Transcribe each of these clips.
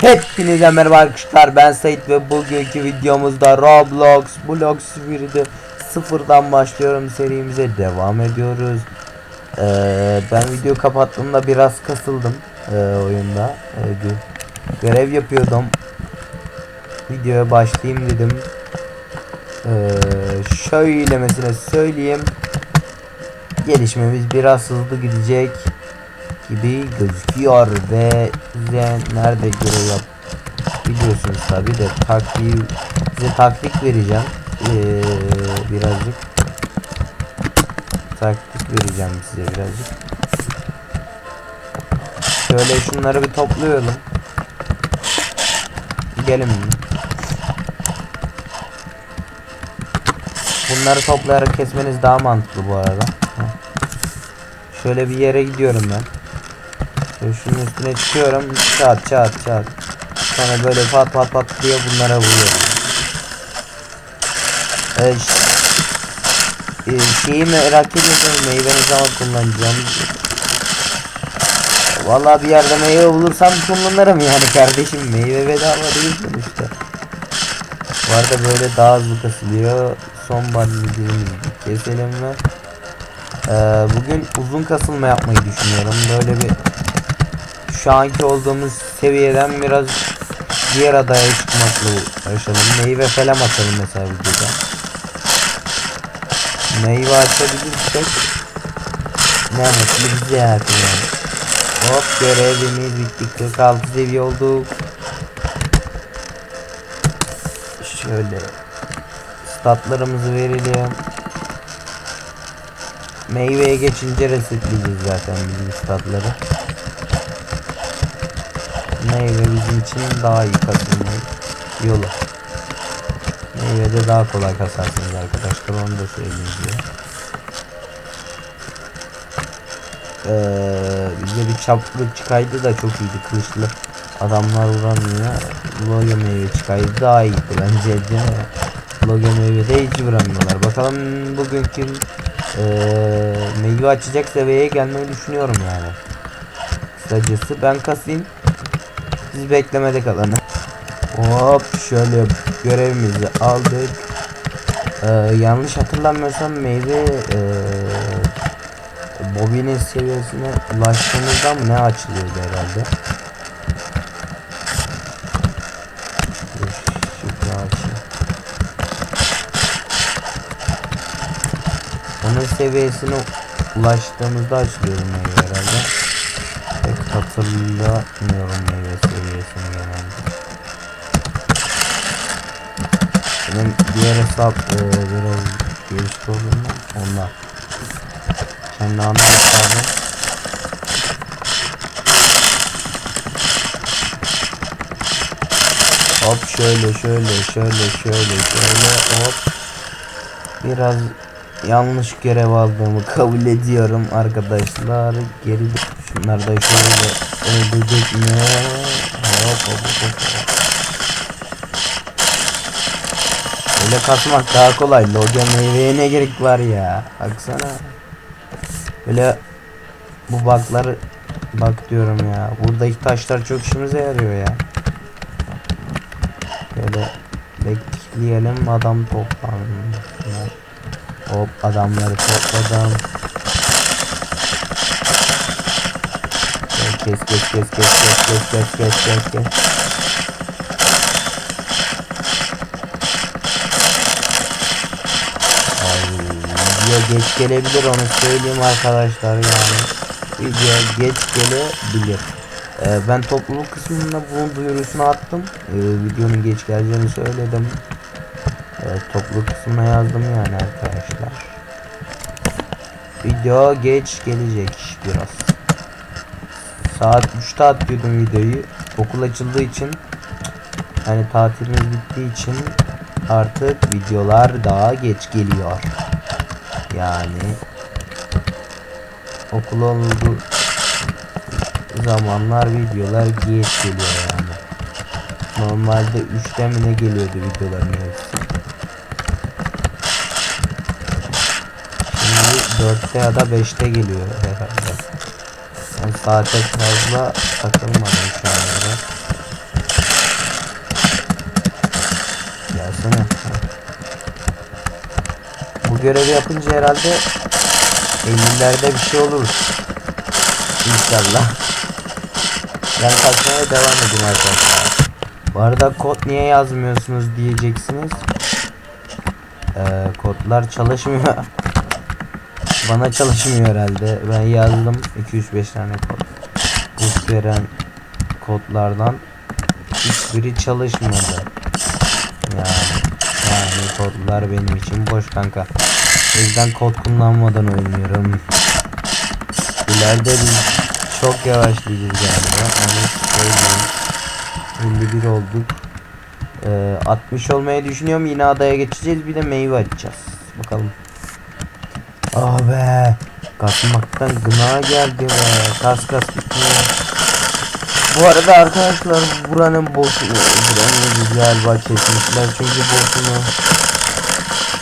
Hepinize merhaba arkadaşlar. Ben Sait ve bugünkü videomuzda Roblox Blox Spirit'i sıfırdan başlıyorum. Serimize devam ediyoruz. Ee, Ben video kapattığımda biraz kasıldım ee, oyunda. Gö- Görev yapıyordum. Videoya başlayayım dedim. Ee, Şöyle mesela söyleyeyim. Gelişmemiz biraz hızlı gidecek gibi gözüküyor ve size nerede görev yap biliyorsunuz tabi de taktiği size taktik vereceğim. Ee, birazcık. Taktik vereceğim size birazcık. Şöyle şunları bir toplayalım. Gelin. Bunları toplayarak kesmeniz daha mantıklı bu arada. Şöyle bir yere gidiyorum ben Şöyle şunun üstüne çıkıyorum. Çat çat çat. Sonra böyle pat pat pat diye bunlara vuruyorum. Ee, ş- e, şeyi merak ediyorsanız meyveni zaman kullanacağım. Vallahi bir yerde meyve bulursam kullanırım yani kardeşim. Meyve bedava değil sonuçta. Bu arada böyle daha hızlı kasılıyor. Son bandimizi keselim ve ee, bugün uzun kasılma yapmayı düşünüyorum. Böyle bir şu anki olduğumuz seviyeden biraz diğer adaya çıkmakla uğraşalım. Meyve falan atalım mesela videoda. Meyve açabilirsek ne mutlu bize yani. Hop görevimiz bitti. 46 seviye olduk. Şöyle statlarımızı verelim. Meyveye geçince resetleyeceğiz zaten bizim statları. Meyve bizim için daha iyi kasılma yolu. Meyvede daha kolay kasarsınız arkadaşlar onu da söyleyeyim diye. Ee, bize bir çaplık çıkaydı da çok iyiydi kılıçlı adamlar vuramıyor. Logo meyve çıkaydı daha iyiydi bence de. Logo meyvede hiç vuramıyorlar. Bakalım bugünkü ee, meyve açacak seviyeye gelmeyi düşünüyorum yani. Kısacası ben kasayım. Siz beklemede kalın. Hop şöyle görevimizi aldık. Ee, yanlış hatırlamıyorsam meyve ee, bobinin seviyesine ulaştığımızda mı ne açılıyordu herhalde. Onun seviyesine ulaştığımızda açılıyor meyve herhalde. Hatırlamıyorum meyve seviyesini genelde. Benim diğer hesap e, biraz gelişti olduğundan ondan. Kendi ana hesabım. Hop şöyle şöyle şöyle şöyle şöyle hop. Biraz yanlış görev aldığımı kabul ediyorum arkadaşlar. Geri şöyle öldürecek mi? Hop hop hop. Öyle kasmak daha kolay. Logan meyveye ne gerek var ya? Baksana. Böyle bu bakları bak diyorum ya. Buradaki taşlar çok işimize yarıyor ya. Böyle bekleyelim adam toplansın. Hop adamları topladım. Kes kes kes kes kes kes kes kes kes kes. Video geç gelebilir onu söyleyeyim arkadaşlar yani. Video geç gelebilir. Ee, ben topluluk kısmında bunun duyurusunu attım. Ee, videonun geç geleceğini söyledim. Ee, topluluk kısmına yazdım yani arkadaşlar. Video geç gelecek biraz. Saat 3'te atıyordum videoyu. Okul açıldığı için hani tatilimiz bittiği için artık videolar daha geç geliyor. Yani okul oldu zamanlar videolar geç geliyor yani. Normalde 3'te mi ne geliyordu videoların hepsi. Şimdi 4'te ya da 5'te geliyor herhalde. Ben saate fazla takılmadım şu anda. Gelsene. Bu görevi yapınca herhalde 50'lerde bir şey oluruz. İnşallah. Ben kaçmaya devam edin arkadaşlar. Bu arada kod niye yazmıyorsunuz diyeceksiniz. Ee, kodlar çalışmıyor. Bana çalışmıyor herhalde. Ben yazdım 2-3-5 tane kod. Boost veren kodlardan hiçbiri çalışmadı. Yani yani kodlar benim için boş kanka. O yüzden kod kullanmadan oynuyorum. İleride biz çok yavaşlayacağız galiba. Onu söyleyeyim. 51 olduk. Ee, 60 olmayı düşünüyorum. Yine adaya geçeceğiz. Bir de meyve açacağız. Bakalım. Ah be. Kasmaktan gına geldi be. Kas kas bitmiyor. Bu arada arkadaşlar buranın boss'unu buranın galiba kesmişler çünkü boss'unu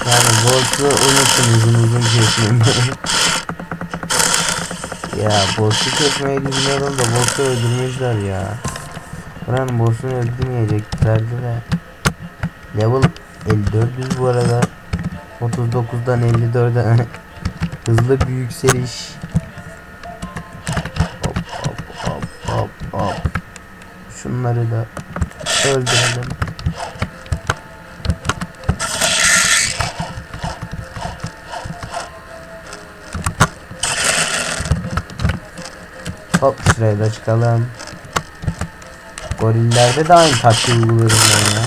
yani boss'u unutun uzun uzun kesmeyi ya boss'u kesmeyi düşünüyorum da boss'u öldürmüşler ya buranın boss'unu öldürmeyeceklerdi de level 5400 bu arada 39'dan 54'e hızlı bir yükseliş hop hop hop hop hop şunları da öldürelim Hop şuraya da çıkalım. Gorillerde de aynı taktiği uyguluyorum ben ya.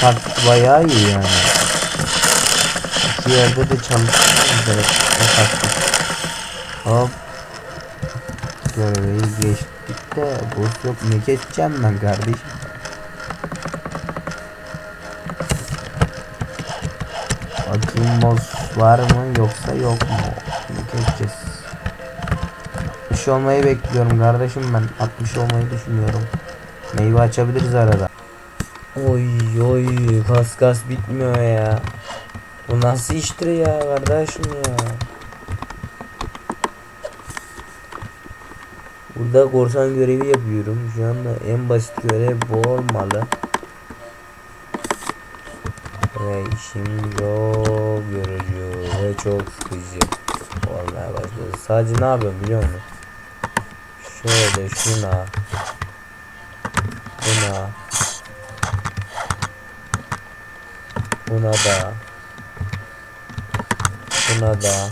Taktik bayağı iyi yani. İki yerde de bu taktik. Hop. Görevi geçtik de boss yok ne geçeceğim ben kardeşim. Boss var mı yoksa yok mu? Ne geçeceğiz? 60 olmayı bekliyorum kardeşim ben. 60 olmayı düşünüyorum. Meyve açabiliriz arada. Oy oy kas kas bitmiyor ya. Bu nasıl iştir ya kardeşim ya. Burada korsan görevi yapıyorum. Şu anda en basit görev bu olmalı. Ve işim çok yorucu ve çok sıkıcı olmaya başladı. Sadece ne yapıyorum biliyor musun? Şöyle şuna buna buna da buna da.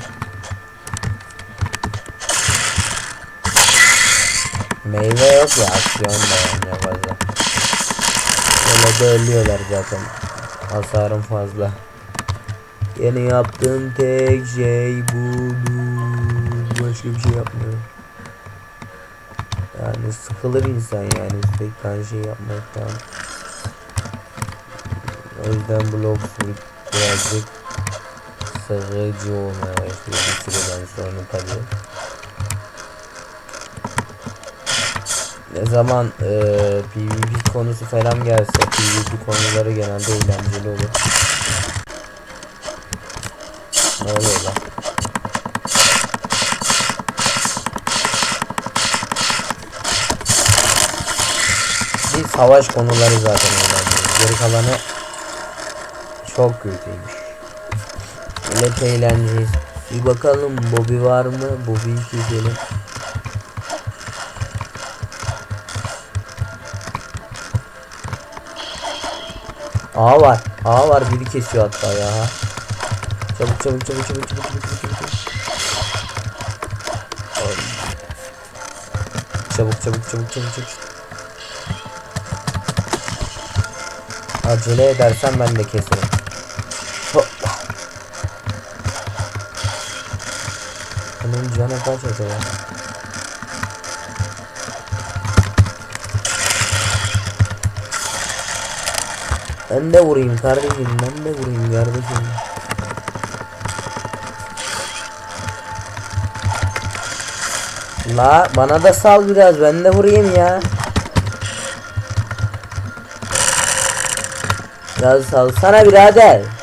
Meyve yok ya aksiyon da yani fazla. Öyle de ölüyorlar zaten hasarım fazla. Yeni yaptığım tek şey budur başka bir şey yapmıyorum. Yani sıkılır insan yani tek tane şey yapmaktan. O yüzden fruit birazcık bir süreden sonra tabii. Ne zaman e, PvP konusu falan gelse PvP konuları genelde eğlenceli olur. Ne oluyor lan? Bir savaş konuları zaten eğlenceli. Geri kalanı çok kötüymüş millet eğlenceyiz bir bakalım Bobby var mı Bobby'yi keselim A var. A var biri kesiyor hatta ya. Çabuk çabuk çabuk çabuk çabuk çabuk çabuk çabuk. Çabuk çabuk çabuk çabuk çabuk. Acele edersen ben de keserim. Bunun canı kaç acaba? Ben de vurayım kardeşim ben de vurayım kardeşim. La bana da sal biraz ben de vurayım ya. Biraz salsana birader.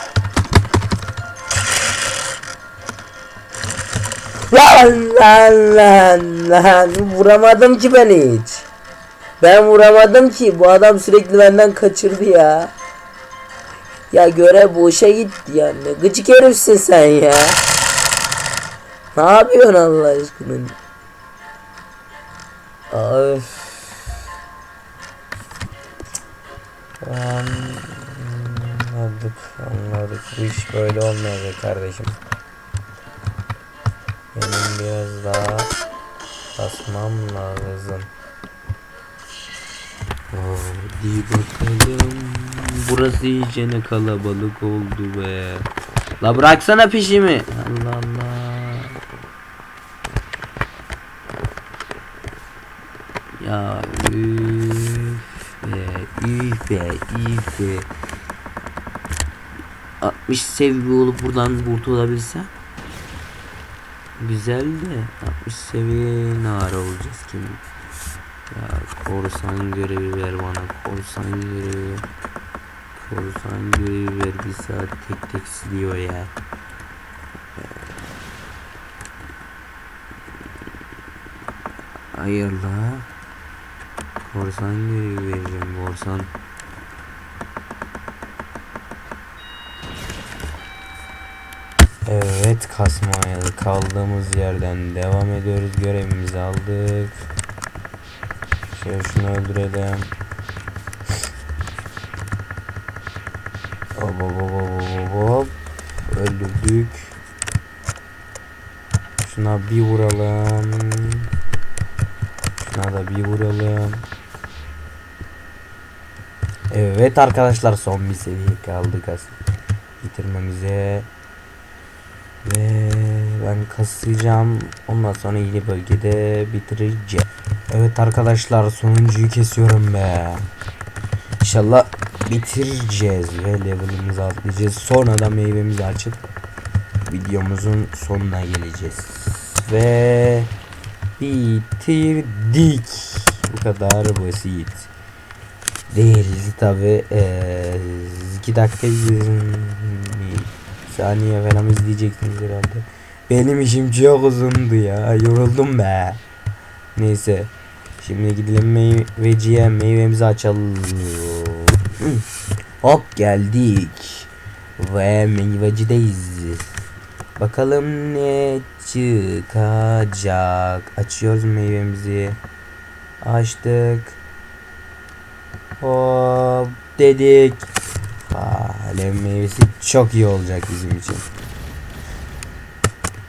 Lan lan lan vuramadım ki ben hiç. Ben vuramadım ki bu adam sürekli benden kaçırdı ya. Ya göre boşa gitti yani. Gıcık herifsin sen ya. Ne yapıyorsun Allah aşkına? Öf. Anladık, anladık. Bu iş böyle olmayacak kardeşim. Benim biraz daha basmam lazım. Hadi bakalım. Burası iyice ne kalabalık oldu be. La bıraksana peşimi. Allah Allah. Ya üf be, üf be, üf be. 60 seviye olup buradan kurtulabilsem. Güzel de 60 seviye ne ara olacağız kim? Ya korsan görevi ver bana korsan görevi Korsan görevi ver bir saat tek tek siliyor ya. Hayırlı? Korsan görevi vereceğim korsan Evet kasmaya kaldığımız yerden devam ediyoruz. Görevimizi aldık. Şöyle şunu öldürelim. Hop hop hop hop hop Öldürdük. Şuna bir vuralım. Şuna da bir vuralım. Evet arkadaşlar son bir seviye kaldı kas bitirmemize ve ben kasacağım. Ondan sonra yeni bölgede bitireceğim. Evet arkadaşlar sonuncuyu kesiyorum be. İnşallah bitireceğiz ve level'ımızı atlayacağız. Sonra da meyvemizi açıp videomuzun sonuna geleceğiz. Ve bitirdik. Bu kadar basit. Değil tabi ee, 2 dakika 20 saniye falan izleyeceksiniz herhalde benim işim çok uzundu ya yoruldum be. Neyse şimdi gidelim meyveciye meyvemizi açalım. Hop geldik ve meyvecideyiz. Bakalım ne çıkacak. Açıyoruz meyvemizi. Açtık. Hop dedik. Alev meyvesi çok iyi olacak bizim için.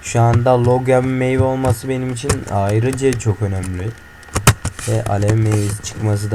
Şu anda Logan meyve olması benim için ayrıca çok önemli. Ve alev meyvesi çıkması da